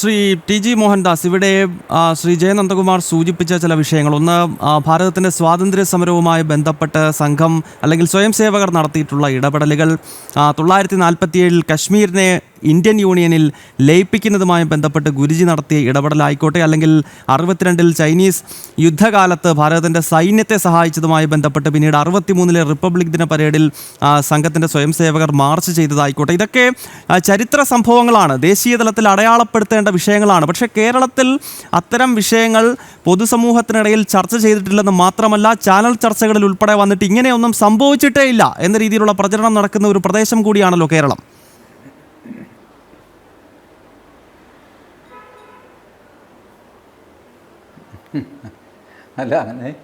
Shri T G Mohandas ഇവിടെ ശ്രീ ജയനന്ദകുമാർ സൂചിപ്പിച്ച ചില വിഷയങ്ങൾ. ഒന്ന് ഭാരതത്തിന്റെ സ്വാതന്ത്ര്യ സമരവുമായി ബന്ധപ്പെട്ട് സംഘം അല്ലെങ്കിൽ സ്വയം സേവകർ നടത്തിയിട്ടുള്ള ഇടപെടലുകൾ. തൊള്ളായിരത്തി നാൽപ്പത്തിയേഴിൽ കശ്മീരിനെ ഇന്ത്യൻ യൂണിയനിൽ ലയിപ്പിക്കുന്നതുമായി ബന്ധപ്പെട്ട് ഗുരുജി നടത്തിയ ഇടപെടലായിക്കോട്ടെ. അല്ലെങ്കിൽ അറുപത്തിരണ്ടിൽ ചൈനീസ് യുദ്ധകാലത്ത് ഭാരതത്തിന്റെ സൈന്യത്തെ സഹായിച്ചതുമായി ബന്ധപ്പെട്ട് പിന്നീട് അറുപത്തിമൂന്നിലെ റിപ്പബ്ലിക് ദിന പരേഡിൽ സംഘത്തിന്റെ സംഘത്തിന്റെ സ്വയം സേവകർ മാർച്ച് ചെയ്തതായിക്കോട്ടെ. ഇതൊക്കെ ചരിത്ര സംഭവങ്ങളാണ്. ദേശീയ തലത്തിൽ അടയാളപ്പെടുത്തേണ്ട വിഷയങ്ങളാണ്. പക്ഷേ കേരളത്തിൽ അത്തരം വിഷയങ്ങൾ പൊതുസമൂഹത്തിനിടയിൽ ചർച്ച ചെയ്തിട്ടില്ലെന്ന് മാത്രമല്ല ചാനൽ ചർച്ചകളിൽ ഉൾപ്പെടെ വന്നിട്ട് ഇങ്ങനെയൊന്നും സംഭവിച്ചിട്ടേ ഇല്ല എന്ന രീതിയിലുള്ള പ്രചരണം നടക്കുന്ന ഒരു പ്രദേശം കൂടിയാണല്ലോ കേരളം. അല്ല അങ്ങനെ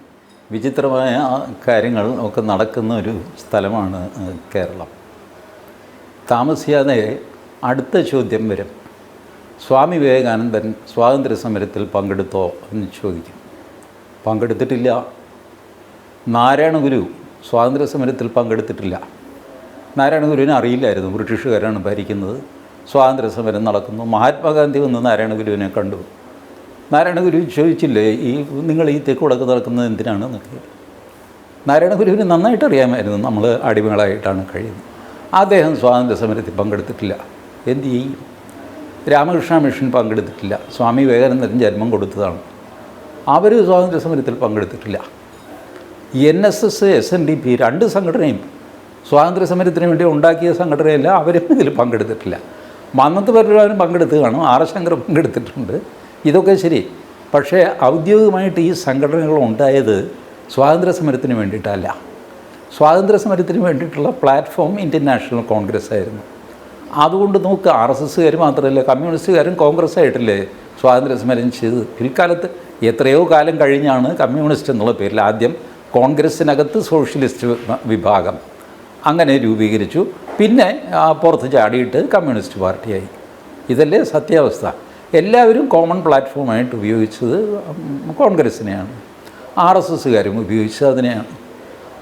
വിചിത്രമായ കാര്യങ്ങൾ ഒക്കെ നടക്കുന്ന ഒരു സ്ഥലമാണ് കേരളം. താമസിയാതെ അടുത്ത ചോദ്യം വരും. സ്വാമി വിവേകാനന്ദൻ സ്വാതന്ത്ര്യ സമരത്തിൽ പങ്കെടുത്തോ എന്ന് ചോദിക്കും. പങ്കെടുത്തിട്ടില്ല. നാരായണ ഗുരു സ്വാതന്ത്ര്യ സമരത്തിൽ പങ്കെടുത്തിട്ടില്ല. നാരായണ ഗുരുവിനെ അറിയില്ലായിരുന്നു ബ്രിട്ടീഷുകാരാണ് ഭരിക്കുന്നത്. സ്വാതന്ത്ര്യ സമരം നടക്കുന്നു. മഹാത്മാഗാന്ധി വന്ന് നാരായണ ഗുരുവിനെ കണ്ടു. നാരായണ ഗുരു ചോദിച്ചില്ലേ ഈ നിങ്ങൾ ഈ തെക്കുടക്ക് നടക്കുന്നത് എന്തിനാണ്? എന്നൊക്കെ നാരായണഗുരുവിന് നന്നായിട്ട് അറിയാമായിരുന്നു നമ്മൾ അടിമകളായിട്ടാണ് കഴിയുന്നത്. അദ്ദേഹം സ്വാതന്ത്ര്യ സമരത്തിൽ പങ്കെടുത്തിട്ടില്ല. എന്ത് ചെയ്യും? രാമകൃഷ്ണ മിഷൻ പങ്കെടുത്തിട്ടില്ല. സ്വാമി വിവേകാനന്ദൻ ജന്മം കൊടുത്തതാണ്. അവർ സ്വാതന്ത്ര്യ സമരത്തിൽ പങ്കെടുത്തിട്ടില്ല. N S S S N D P രണ്ട് സംഘടനയും സ്വാതന്ത്ര്യ സമരത്തിന് വേണ്ടി ഉണ്ടാക്കിയ സംഘടനയല്ല അവരും ഇതിൽ പങ്കെടുത്തിട്ടില്ല. മന്നത്ത് പരമാവരും പങ്കെടുത്ത് കാണും ആർ ശങ്കർ പങ്കെടുത്തിട്ടുണ്ട്. ഇതൊക്കെ ശരി. പക്ഷേ ഔദ്യോഗികമായിട്ട് ഈ സംഘടനകൾ ഉണ്ടായത് സ്വാതന്ത്ര്യ സമരത്തിന് വേണ്ടിയിട്ടല്ല. സ്വാതന്ത്ര്യ സമരത്തിന് വേണ്ടിയിട്ടുള്ള പ്ലാറ്റ്ഫോം ഇന്ത്യൻ നാഷണൽ കോൺഗ്രസ് ആയിരുന്നു. അതുകൊണ്ട് നോക്കുക ആർ എസ് എസ്സുകാർ മാത്രമല്ല കമ്മ്യൂണിസ്റ്റുകാരും കോൺഗ്രസ് ആയിട്ടല്ലേ സ്വാതന്ത്ര്യ സമരം ചെയ്ത്. പിൽക്കാലത്ത് എത്രയോ കാലം കഴിഞ്ഞാണ് കമ്മ്യൂണിസ്റ്റ് എന്നുള്ള പേരിൽ ആദ്യം കോൺഗ്രസ്സിനകത്ത് സോഷ്യലിസ്റ്റ് വിഭാഗം അങ്ങനെ രൂപീകരിച്ചു. പിന്നെ പുറത്ത് ചാടിയിട്ട് കമ്മ്യൂണിസ്റ്റ് പാർട്ടിയായി. ഇതല്ലേ സത്യാവസ്ഥ. എല്ലാവരും കോമൺ പ്ലാറ്റ്ഫോമായിട്ട് ഉപയോഗിച്ചത് കോൺഗ്രസിനെയാണ് ആർ എസ് എസ്സുകാരും ഉപയോഗിച്ചത് അതിനെയാണ്.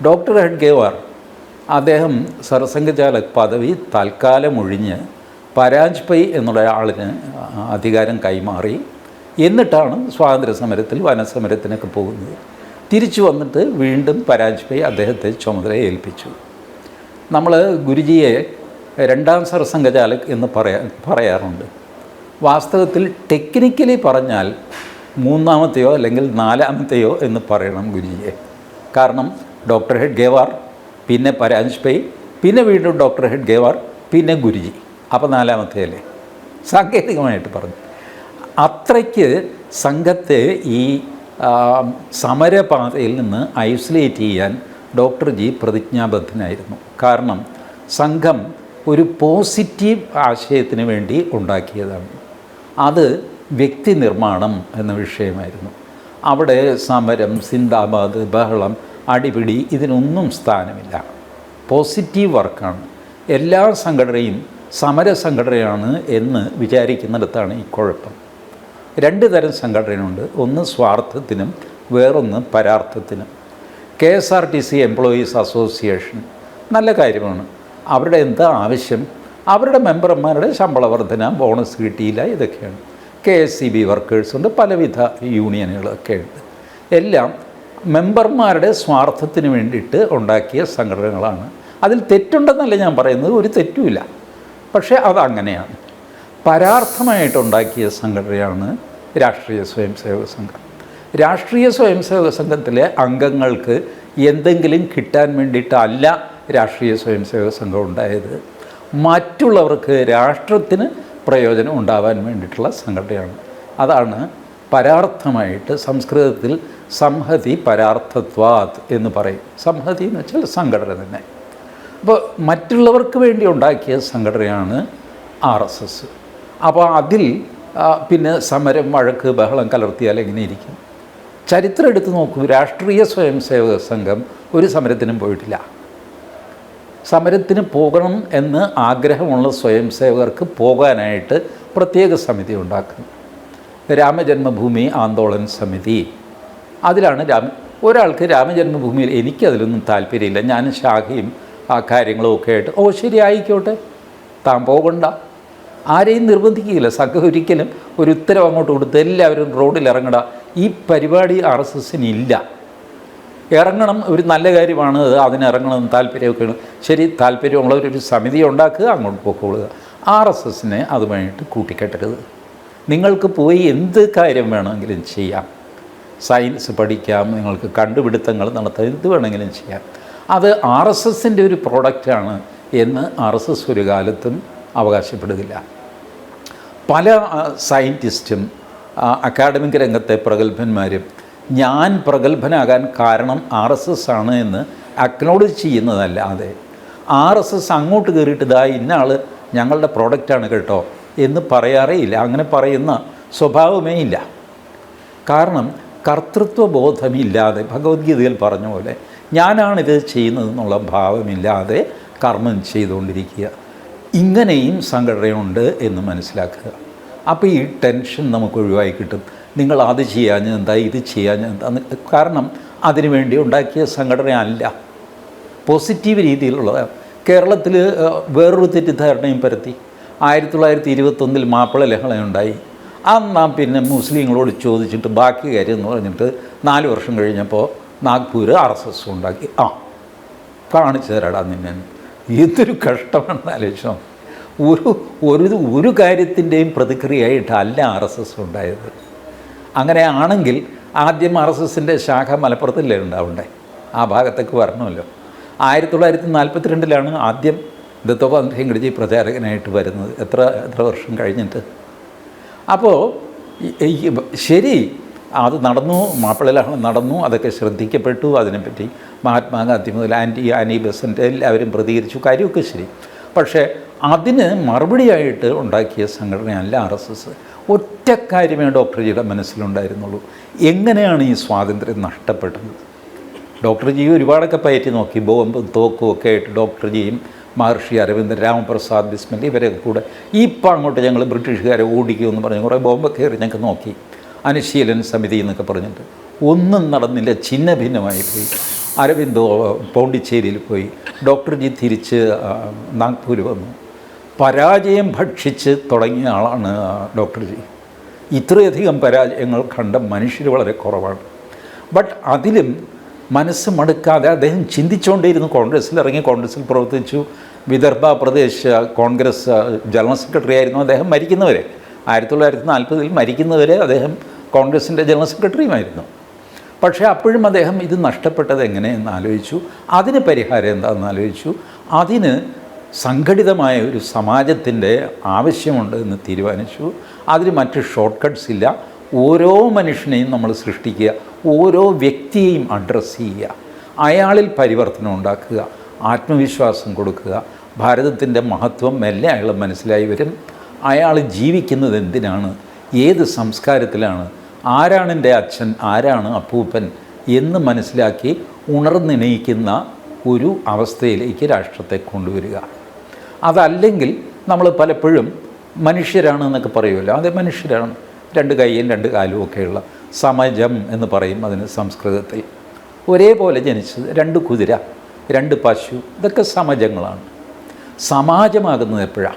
ഡോക്ടർ ഹെഡ്ഗേവാർ അദ്ദേഹം സർസംഘചാലക് പദവി തൽക്കാലം ഒഴിഞ്ഞ് പരാജ്പൈ എന്നുള്ള ആളിന് അധികാരം കൈമാറി. എന്നിട്ടാണ് സ്വാതന്ത്ര്യ സമരത്തിൽ വനസമരത്തിനൊക്കെ പോകുന്നത്. തിരിച്ചു വന്നിട്ട് വീണ്ടും പരാജ്പൈ അദ്ദേഹത്തെ ചുമതല ഏൽപ്പിച്ചു. നമ്മൾ ഗുരുജിയെ രണ്ടാം സർസംഘചാലക് എന്ന് പറയാ പറയാറുണ്ട്. വാസ്തവത്തിൽ ടെക്നിക്കലി പറഞ്ഞാൽ മൂന്നാമത്തെയോ അല്ലെങ്കിൽ നാലാമത്തെയോ എന്ന് പറയണം ഗുരുജിയെ. കാരണം ഡോക്ടർ ഹെഡ് ഗേവാർ പിന്നെ പരാജ്പൈ പിന്നെ വീണ്ടും ഡോക്ടർ ഹെഡ് ഗേവാർ പിന്നെ ഗുരുജി. അപ്പോൾ നാലാമത്തെ അല്ലേ സാങ്കേതികമായിട്ട് പറഞ്ഞു. അത്രയ്ക്ക് സംഘത്തെ ഈ സമരപാതയിൽ നിന്ന് ഐസൊലേറ്റ് ചെയ്യാൻ ഡോക്ടർ ജി പ്രതിജ്ഞാബദ്ധനായിരുന്നു. കാരണം സംഘം ഒരു പോസിറ്റീവ് ആശയത്തിന് വേണ്ടി ഉണ്ടാക്കിയതാണ്. അത് വ്യക്തി നിർമ്മാണം എന്ന വിഷയമായിരുന്നു. അവിടെ സമരം സിന്ദാബാദ് ബഹളം അടിപിടി ഇതിനൊന്നും സ്ഥാനമില്ല. പോസിറ്റീവ് വർക്കാണ്. എല്ലാ സംഘടനയും സമര സംഘടനയാണ് എന്ന് വിചാരിക്കുന്നിടത്താണ് ഈ കുഴപ്പം. രണ്ട് തരം സംഘടനയുണ്ട്. ഒന്ന് സ്വാർത്ഥത്തിനും വേറൊന്ന് പരാർത്ഥത്തിനും. K S R T C employees association. നല്ല കാര്യമാണ്. അവരുടെ എന്താ ആവശ്യം അവരുടെ മെമ്പർമാരുടെ ശമ്പള വർധന ബോണസ് കിട്ടിയില്ല ഇതൊക്കെയാണ്. കെ എസ് സി ബി വർക്കേഴ്സുണ്ട് പലവിധ യൂണിയനുകളൊക്കെ ഉണ്ട്. എല്ലാം മെമ്പർമാരുടെ സ്വാർത്ഥത്തിന് വേണ്ടിയിട്ട് ഉണ്ടാക്കിയ സംഘടനകളാണ്. അതിൽ തെറ്റുണ്ടെന്നല്ല ഞാൻ പറയുന്നത് ഒരു തെറ്റുമില്ല. പക്ഷേ അതങ്ങനെയാണ്. പരാർത്ഥമായിട്ടുണ്ടാക്കിയ സംഘടനയാണ് രാഷ്ട്രീയ സ്വയം സേവക സംഘം. രാഷ്ട്രീയ സ്വയം സേവക സംഘത്തിലെ അംഗങ്ങൾക്ക് എന്തെങ്കിലും കിട്ടാൻ വേണ്ടിയിട്ടല്ല രാഷ്ട്രീയ സ്വയം സേവക സംഘം ഉണ്ടായത്. മറ്റുള്ളവർക്ക് രാഷ്ട്രത്തിന് പ്രയോജനം ഉണ്ടാവാൻ വേണ്ടിയിട്ടുള്ള സംഘടനയാണ്. അതാണ് പരാർത്ഥമായിട്ട് സംസ്കൃതത്തിൽ സംഹതി പരാർത്ഥത്വാത് എന്ന് പറയും. സംഹതി എന്ന് വെച്ചാൽ സംഘടന തന്നെ. അപ്പോൾ മറ്റുള്ളവർക്ക് വേണ്ടി ഉണ്ടാക്കിയ സംഘടനയാണ് ആർ എസ് എസ്. അപ്പോൾ അതിൽ പിന്നെ സമരം വഴക്ക് ബഹളം കലർത്തിയാൽ എങ്ങനെ ഇരിക്കും? ചരിത്രം എടുത്ത് നോക്കൂ. രാഷ്ട്രീയ സ്വയംസേവക സംഘം ഒരു സമരത്തിനും പോയിട്ടില്ല. സമരത്തിന് പോകണം എന്ന് ആഗ്രഹമുള്ള സ്വയം സേവകർക്ക് പോകാനായിട്ട് പ്രത്യേക സമിതി ഉണ്ടാക്കുന്നു. രാമജന്മഭൂമി ആന്തോളൻ സമിതി. അതിലാണ് രാമ ഒരാൾക്ക് രാമജന്മഭൂമിയിൽ എനിക്കതിലൊന്നും താല്പര്യമില്ല. ഞാൻ ശാഖയും ആ കാര്യങ്ങളും ഒക്കെ ആയിട്ട് ഓ ശരി ആയിക്കോട്ടെ താൻ പോകണ്ട. ആരെയും നിർബന്ധിക്കുകയില്ല. സംഘം ഒരിക്കലും ഒരു ഉത്തരവ് അങ്ങോട്ട് കൊടുത്ത് എല്ലാവരും റോഡിൽ ഇറങ്ങട. ഈ പരിപാടി ആർ എസ് എസിന് ഇല്ല ഇറങ്ങണം ഒരു നല്ല കാര്യമാണ് അത്. അതിന് ഇറങ്ങണം താല്പര്യമൊക്കെ ശരി താല്പര്യമുള്ളവർ ഒരു സമിതി ഉണ്ടാക്കുക അങ്ങോട്ട് പൊക്കോളുക. ആർ എസ് എസിനെ അതുമായിട്ട് കൂട്ടിക്കെട്ടരുത്. നിങ്ങൾക്ക് പോയി എന്ത് കാര്യം വേണമെങ്കിലും ചെയ്യാം. സയൻസ് പഠിക്കാം നിങ്ങൾക്ക് കണ്ടുപിടുത്തങ്ങൾ നടത്താം എന്ത് വേണമെങ്കിലും ചെയ്യാം. അത് ആർ എസ് എസിന്റെ ഒരു പ്രോഡക്റ്റാണ് എന്ന് ആർ എസ് എസ് ഒരു കാലത്തും അവകാശപ്പെടുകയില്ല പല സയന്റിസ്റ്റും അക്കാഡമിക് രംഗത്തെ പ്രഗത്ഭന്മാരും ഞാൻ പ്രഗത്ഭനാകാൻ കാരണം ആർ എസ് എസ് ആണ് എന്ന് അക്നോളജ് ചെയ്യുന്നതല്ലാതെ ആർ എസ് എസ് അങ്ങോട്ട് കയറിയിട്ട് ഇതാ ഇന്ന ആൾ ഞങ്ങളുടെ പ്രോഡക്റ്റാണ് കേട്ടോ എന്ന് പറയാറേ ഇല്ല. അങ്ങനെ പറയുന്ന സ്വഭാവമേ ഇല്ല. കാരണം കർത്തൃത്വ ബോധമില്ലാതെ ഭഗവത്ഗീതയിൽ പറഞ്ഞ പോലെ ഞാനാണിത് ചെയ്യുന്നതെന്നുള്ള ഭാവമില്ലാതെ കർമ്മം ചെയ്തുകൊണ്ടിരിക്കുക. ഇങ്ങനെയും സംഘടനയുണ്ട് എന്ന് മനസ്സിലാക്കുക. അപ്പോൾ ഈ ടെൻഷൻ നമുക്ക് ഒഴിവായി കിട്ടും. നിങ്ങൾ അത് ചെയ്യാൻ എന്താ ഇത് ചെയ്യാൻ എന്താ കാരണം അതിനുവേണ്ടി ഉണ്ടാക്കിയ സംഘടന അല്ല പോസിറ്റീവ് രീതിയിലുള്ളത് കേരളത്തിൽ വേറൊരു തെറ്റിദ്ധാരണയും പരത്തി. ആയിരത്തി തൊള്ളായിരത്തി ഇരുപത്തൊന്നിൽ മാപ്പിള ലഹളയുണ്ടായി അന്നാ പിന്നെ മുസ്ലിങ്ങളോട് ചോദിച്ചിട്ട് ബാക്കി കാര്യം എന്ന് പറഞ്ഞിട്ട് നാല് വർഷം കഴിഞ്ഞപ്പോൾ നാഗ്പൂർ ആർ എസ് എസ് ഉണ്ടാക്കി. ആ കാണിച്ചു തരാടാ നിന്നെ. ഇതൊരു കഷ്ടമാണെന്ന് ആലോചിച്ചോ ഒരു ഒരു ഒരു കാര്യത്തിന്റെയും പ്രതിക്രിയയായിട്ടല്ല ആർ എസ് എസ് ഉണ്ടായത്. അങ്ങനെ ആണെങ്കിൽ ആദ്യം ആർ എസ് എസിന്റെ ശാഖ മലപ്പുറത്തല്ലേ ഉണ്ടാവണ്ടേ? ആ ഭാഗത്തേക്ക് വരണമല്ലോ. ആയിരത്തി തൊള്ളായിരത്തി നാൽപ്പത്തിരണ്ടിലാണ് ആദ്യം ദത്തോപാധ്യം ഗഡ്ജി പ്രചാരകനായിട്ട് വരുന്നത്. എത്ര എത്ര വർഷം കഴിഞ്ഞിട്ട്? അപ്പോൾ ശരി അത് നടന്നു മാപ്പിളലഹള നടന്നു അതൊക്കെ ശ്രദ്ധിക്കപ്പെട്ടു. അതിനെപ്പറ്റി മഹാത്മാഗാന്ധി മുതൽ ആന്റി ആനി ബസന്റ് എല്ലാവരും പ്രതികരിച്ചു. കാര്യമൊക്കെ ശരി. പക്ഷേ അതിന് മറുപടിയായിട്ട് ഉണ്ടാക്കിയ സംഘടനയല്ല ആർ എസ് എസ്. ഒറ്റ കാര്യമേ ഡോക്ടർ ജിയുടെ മനസ്സിലുണ്ടായിരുന്നുള്ളൂ. എങ്ങനെയാണ് ഈ സ്വാതന്ത്ര്യം നഷ്ടപ്പെട്ടത്? ഡോക്ടർ ജി ഒരുപാടൊക്കെ പയറ്റി നോക്കി ബോംബും തോക്കും ഒക്കെ ആയിട്ട് ഡോക്ടർ ജിയും മഹർഷി അരവിന്ദൻ രാമപ്രസാദ് ബിസ്മിൽ ഇവരൊക്കെ കൂടെ ഇപ്പം അങ്ങോട്ട് ഞങ്ങൾ ബ്രിട്ടീഷുകാരെ ഓടിക്കുമെന്ന് പറഞ്ഞ് കുറേ ബോംബൊക്കെ എറി ഞങ്ങൾക്ക് നോക്കി. അനുശീലൻ സമിതി എന്നൊക്കെ പറഞ്ഞിട്ട്. ഒന്നും നടന്നില്ല ഛിന്ന ഭിന്നമായി പോയി. അരവിന്ദോ പോണ്ടിച്ചേരിയിൽ പോയി. ഡോക്ടർജി തിരിച്ച് നാഗ്പൂര് വന്നു. പരാജയം ഭക്ഷിച്ച് തുടങ്ങിയ ആളാണ് ഡോക്ടർജി ഇത്രയധികം പരാജയങ്ങൾ കണ്ട മനുഷ്യർ വളരെ കുറവാണ്. ബട്ട് അതിലും മനസ്സ് മടുക്കാതെ അദ്ദേഹം ചിന്തിച്ചുകൊണ്ടേയിരുന്നു. കോൺഗ്രസ്സിൽ ഇറങ്ങി കോൺഗ്രസ്സിൽ പ്രവർത്തിച്ചു. വിദർഭ പ്രദേശ് കോൺഗ്രസ് ജനറൽ സെക്രട്ടറി ആയിരുന്നു അദ്ദേഹം മരിക്കുന്നവരെ. ആയിരത്തി തൊള്ളായിരത്തി നാൽപ്പതിൽ മരിക്കുന്നവരെ അദ്ദേഹം കോൺഗ്രസിന്റെ ജനറൽ സെക്രട്ടറിയുമായിരുന്നു. പക്ഷേ അപ്പോഴും അദ്ദേഹം ഇത് നഷ്ടപ്പെട്ടത് എങ്ങനെയെന്ന് ആലോചിച്ചു. അതിന് പരിഹാരം എന്താണെന്ന് ആലോചിച്ചു. അതിന് സംഘടിതമായ ഒരു സമാജത്തിന്റെ ആവശ്യമുണ്ട് എന്ന് തീരുമാനിച്ചു. അതിന് മറ്റ് ഷോർട്ട് കട്ട്സ് ഇല്ല. ഓരോ മനുഷ്യനെയും നമ്മൾ സൃഷ്ടിക്കുക ഓരോ വ്യക്തിയെയും അഡ്രസ്സ് ചെയ്യുക അയാളിൽ പരിവർത്തനം ഉണ്ടാക്കുക ആത്മവിശ്വാസം കൊടുക്കുക. ഭാരതത്തിന്റെ മഹത്വം മെല്ലെ അയാൾ മനസ്സിലായി വരും. അയാൾ ജീവിക്കുന്നത് എന്തിനാണ്? ഏത് സംസ്കാരത്തിലാണ്? ആരാണ് എന്റെ അച്ഛൻ? ആരാണ് അപ്പൂപ്പൻ? എന്ന് മനസ്സിലാക്കി ഉണർന്നിണയിക്കുന്ന ഒരു അവസ്ഥയിലേക്ക് രാഷ്ട്രത്തെ കൊണ്ടുവരിക. അതല്ലെങ്കിൽ നമ്മൾ പലപ്പോഴും മനുഷ്യരാണ് എന്നൊക്കെ പറയുമല്ലോ. അതെ മനുഷ്യരാണ്. രണ്ട് കൈയും രണ്ട് കാലും ഒക്കെയുള്ള സമജം എന്ന് പറയും അതിന് സംസ്കൃതത്തിൽ. ഒരേപോലെ ജനിച്ചത് രണ്ട് കുതിര രണ്ട് പശു ഇതൊക്കെ സമജങ്ങളാണ്. സമാജമാകുന്നത് എപ്പോഴാണ്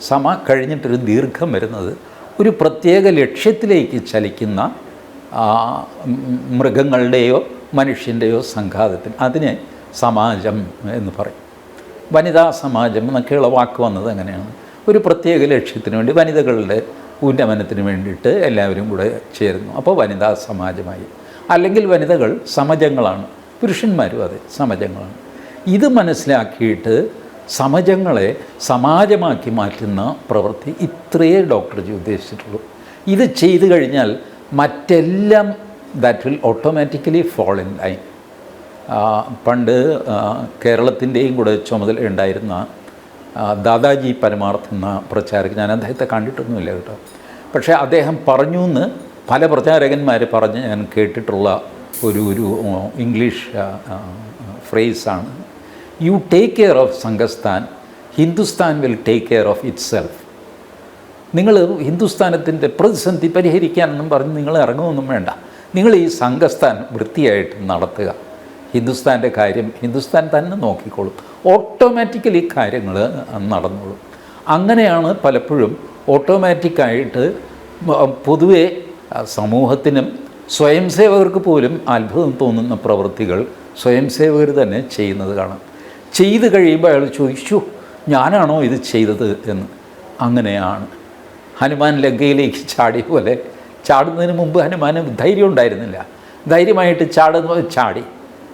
സമ കഴിഞ്ഞിട്ടൊരു ദീർഘം വരുന്നത് ഒരു പ്രത്യേക ലക്ഷ്യത്തിലേക്ക് ചലിക്കുന്ന മൃഗങ്ങളുടെയോ മനുഷ്യന്റെയോ സംഘാതത്തിന് അതിനെ സമാജം എന്ന് പറയും. വനിതാ സമാജം എന്നൊക്കെയുള്ള വാക്ക് വന്നത് അങ്ങനെയാണ്. ഒരു പ്രത്യേക ലക്ഷ്യത്തിന് വേണ്ടി വനിതകളുടെ ഉന്നമനത്തിന് വേണ്ടിയിട്ട് എല്ലാവരും കൂടെ ചേരുന്നു. അപ്പോൾ വനിതാ സമാജമായി. അല്ലെങ്കിൽ വനിതകൾ സമജങ്ങളാണ്. പുരുഷന്മാരും അതെ സമജങ്ങളാണ്. ഇത് മനസ്സിലാക്കിയിട്ട് സമജങ്ങളെ സമാജമാക്കി മാറ്റുന്ന പ്രവൃത്തി ഇത്രയേ ഡോക്ടർജി ഉദ്ദേശിച്ചിട്ടുള്ളൂ. ഇത് ചെയ്തു കഴിഞ്ഞാൽ മറ്റെല്ലാം that will automatically fall in line പണ്ട് കേരളത്തിന്റെയും കൂടെ ചുമതല ഉണ്ടായിരുന്ന ദാദാജി പരമാർത്ഥ് എന്ന പ്രചാരകൻ ഞാൻ അദ്ദേഹത്തെ കണ്ടിട്ടൊന്നുമില്ല കേട്ടോ. പക്ഷേ അദ്ദേഹം പറഞ്ഞു എന്ന് പല പ്രചാരകന്മാർ പറഞ്ഞ് ഞാൻ കേട്ടിട്ടുള്ള ഒരു ഒരു English ഫ്രേസാണ് you take care of Sanghasthan Hindustan will take care of itself നിങ്ങൾ ഹിന്ദുസ്ഥാനത്തിന്റെ പ്രതിസന്ധി പരിഹരിക്കാനൊന്നും പറഞ്ഞ് നിങ്ങൾ ഇറങ്ങുമൊന്നും വേണ്ട. നിങ്ങൾ ഈ സംഘസ്ഥാൻ വൃത്തിയായിട്ട് നടത്തുക. ഹിന്ദുസ്ഥാന്റെ കാര്യം ഹിന്ദുസ്ഥാൻ തന്നെ നോക്കിക്കോളും. ഓട്ടോമാറ്റിക്കലി കാര്യങ്ങൾ നടന്നോളും. അങ്ങനെയാണ് പലപ്പോഴും ഓട്ടോമാറ്റിക്കായിട്ട് പൊതുവെ സമൂഹത്തിനും സ്വയം സേവകർക്ക് പോലും അത്ഭുതം തോന്നുന്ന പ്രവൃത്തികൾ സ്വയം സേവകർ തന്നെ ചെയ്യുന്നത് കാണാം. ചെയ്ത് കഴിയുമ്പോൾ അയാൾ ചോദിച്ചു ഞാനാണോ ഇത് ചെയ്തത്? എന്ന്. അങ്ങനെയാണ്. ഹനുമാൻ ലങ്കയിലേക്ക് ചാടിയ പോലെ ചാടുന്നതിന് മുമ്പ് ഹനുമാന് ധൈര്യം ഉണ്ടായിരുന്നില്ല. ധൈര്യമായിട്ട് ചാടുന്ന ചാടി.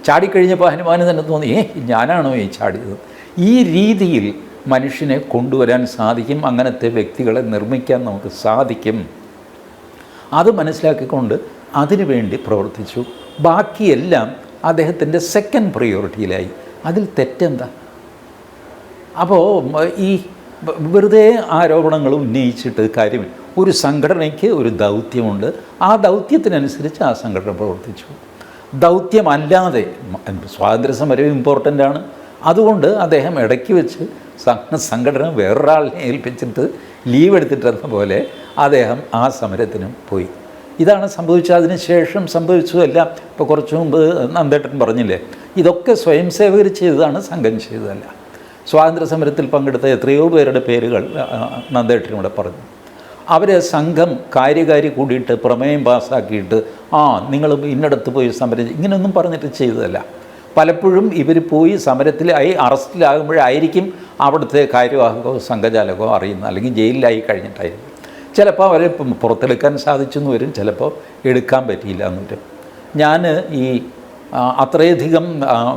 ചാടിക്കഴിഞ്ഞപ്പോൾ ഹനുമാന് തന്നെ തോന്നി ഏ ഞാനാണോ ഈ ചാടിയത്? ഈ രീതിയിൽ മനുഷ്യനെ കൊണ്ടുവരാൻ സാധിക്കും. അങ്ങനത്തെ വ്യക്തികളെ നിർമ്മിക്കാൻ നമുക്ക് സാധിക്കും. അത് മനസ്സിലാക്കിക്കൊണ്ട് അതിനുവേണ്ടി പ്രവർത്തിച്ചു. ബാക്കിയെല്ലാം അദ്ദേഹത്തിന്റെ സെക്കൻഡ് പ്രയോറിറ്റിയിലായി അതിൽ തെറ്റെന്താ? അപ്പോൾ ഈ വെറുതെ ആരോപണങ്ങൾ ഉന്നയിച്ചിട്ട് കാര്യമില്ല. ഒരു സംഘടനയ്ക്ക് ഒരു ദൗത്യമുണ്ട്. ആ ദൗത്യത്തിനനുസരിച്ച് ആ സംഘടന പ്രവർത്തിച്ചു. ദൗത്യമല്ലാതെ സ്വാതന്ത്ര്യ സമരം ഇമ്പോർട്ടന്റ് ആണ്. അതുകൊണ്ട് അദ്ദേഹം ഇടയ്ക്ക് വെച്ച് സംഘ- സംഘടന വേറൊരാളിനെ ഏൽപ്പിച്ചിട്ട് ലീവ് എടുത്തിട്ടെന്ന പോലെ അദ്ദേഹം ആ സമരത്തിനും പോയി. ഇതാണ് സംഭവിച്ചത് അതിന് ശേഷം സംഭവിച്ചതെല്ലാം. ഇപ്പോൾ കുറച്ച് മുമ്പ് നന്ദേട്ടൻ പറഞ്ഞില്ലേ ഇതൊക്കെ സ്വയം സേവകർ ചെയ്തതാണ് സംഘം ചെയ്തതല്ല. സ്വാതന്ത്ര്യ സമരത്തിൽ പങ്കെടുത്ത എത്രയോ പേരുടെ പേരുകൾ ആ, നന്ദേട്ടനിവിടെ പറഞ്ഞു. അവരെ സംഘം കാര്യകാരി കൂടിയിട്ട് പ്രമേയം പാസ്സാക്കിയിട്ട് ആ നിങ്ങൾ ഇന്നടത്ത് പോയി സമരം. ഇങ്ങനെയൊന്നും പറഞ്ഞിട്ട് ചെയ്തതല്ല. പലപ്പോഴും ഇവർ പോയി സമരത്തിലായി അറസ്റ്റിലാകുമ്പോഴായിരിക്കും അവിടുത്തെ കാര്യവാഹകോ സംഘചാലകോ അറിയുന്നത്. അല്ലെങ്കിൽ ജയിലിലായി കഴിഞ്ഞിട്ടായിരിക്കും. ചിലപ്പോൾ അവരെ പുറത്തെടുക്കാൻ സാധിച്ചെന്ന് വരും. ചിലപ്പോൾ എടുക്കാൻ പറ്റിയില്ല എന്ന് വരും. ഞാൻ ഈ അത്രയധികം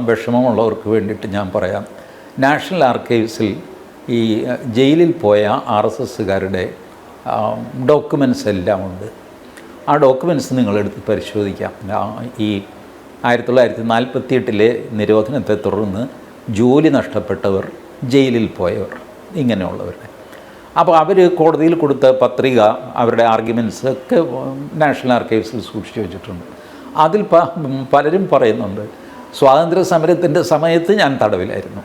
വിഷമമുള്ളവർക്ക് വേണ്ടിയിട്ട് ഞാൻ പറയാം. നാഷണൽ ആർക്കൈവ്സിൽ ഈ ജയിലിൽ പോയ ആർ എസ് എസ്സുകാരുടെ ഡോക്യുമെന്റ്സ് എല്ലാം ഉണ്ട്. ആ ഡോക്യുമെന്റ്സ് നിങ്ങളെടുത്ത് പരിശോധിക്കാം. ഈ ആയിരത്തി തൊള്ളായിരത്തി നാൽപ്പത്തി എട്ടിലെ നിരോധനത്തെ തുടർന്ന് ജോലി നഷ്ടപ്പെട്ടവർ ജയിലിൽ പോയവർ ഇങ്ങനെയുള്ളവരുടെ. അപ്പോൾ അവർ കോടതിയിൽ കൊടുത്ത പത്രിക അവരുടെ ആർഗ്യുമെന്റ്സ് ഒക്കെ നാഷണൽ ആർക്കൈവ്സിൽ സൂക്ഷിച്ചു വെച്ചിട്ടുണ്ട്. അതിൽ പ പലരും പറയുന്നുണ്ട് സ്വാതന്ത്ര്യ സമരത്തിന്റെ സമയത്ത് ഞാൻ തടവിലായിരുന്നു.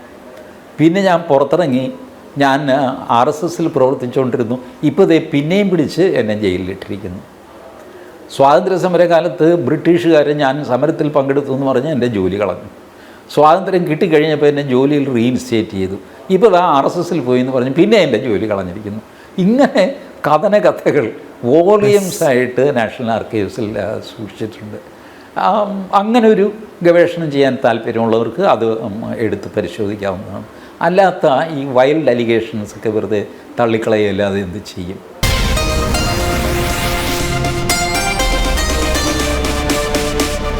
പിന്നെ ഞാൻ പുറത്തിറങ്ങി ഞാൻ ആർ എസ് എസിൽ പ്രവർത്തിച്ചുകൊണ്ടിരുന്നു. ഇപ്പോൾ ദേ പിന്നെയും പിടിച്ച് എന്നെ ജയിലിലിട്ടിരിക്കുന്നു. സ്വാതന്ത്ര്യ സമരകാലത്ത് ബ്രിട്ടീഷുകാർ ഞാൻ സമരത്തിൽ പങ്കെടുത്തു എന്ന് പറഞ്ഞ് എന്റെ ജോലി കളഞ്ഞു. സ്വാതന്ത്ര്യം കിട്ടിക്കഴിഞ്ഞപ്പോൾ എന്നെ ജോലിയിൽ റീഇൻസ്റ്റേറ്റ് ചെയ്തു. ഇപ്പോൾ ഇതാ ആർ എസ് എസിൽ പോയി എന്ന് പറഞ്ഞ് പിന്നെ എന്റെ ജോലി കളഞ്ഞിരിക്കുന്നു. ഇങ്ങനെ കഥന കഥകൾ വോളിയംസ് ആയിട്ട് നാഷണൽ ആർക്കൈവ്സിൽ സൂക്ഷിച്ചിട്ടുണ്ട്. അങ്ങനെ ഒരു ഗവേഷണം ചെയ്യാൻ താല്പര്യമുള്ളവർക്ക് അത് എടുത്ത് പരിശോധിക്കാവുന്നതാണ്. അല്ലാത്ത ഈ വൈൽഡ് അലിഗേഷൻസ് ഒക്കെ വെറുതെ തള്ളിക്കളയല്ലാതെ എന്ത് ചെയ്യും?